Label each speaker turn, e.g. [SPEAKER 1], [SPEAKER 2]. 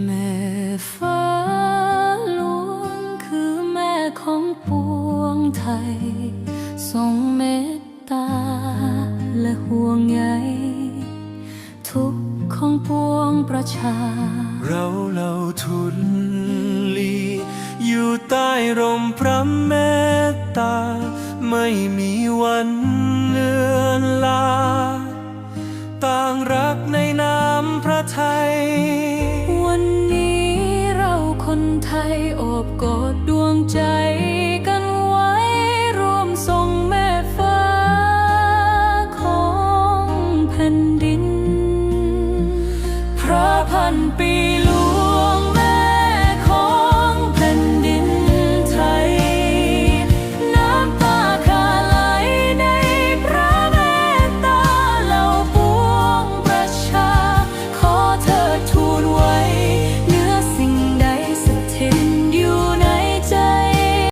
[SPEAKER 1] แม่ฟ้าหลวงคือแม่ของปวงไทย ทรงเมตตาและห่วงใยทุกของปวงประชา เ
[SPEAKER 2] ราเหล่าทุนลี อยู่ใต้ร่มพระเมตตา ไม่มีวันเลือนลา ต่างรักในน้ำพระไทย
[SPEAKER 1] คนไทยอบกอดดวงใจกันไว้รวมส่งแม่ฟ้าของแผ่นดิน พระพันปี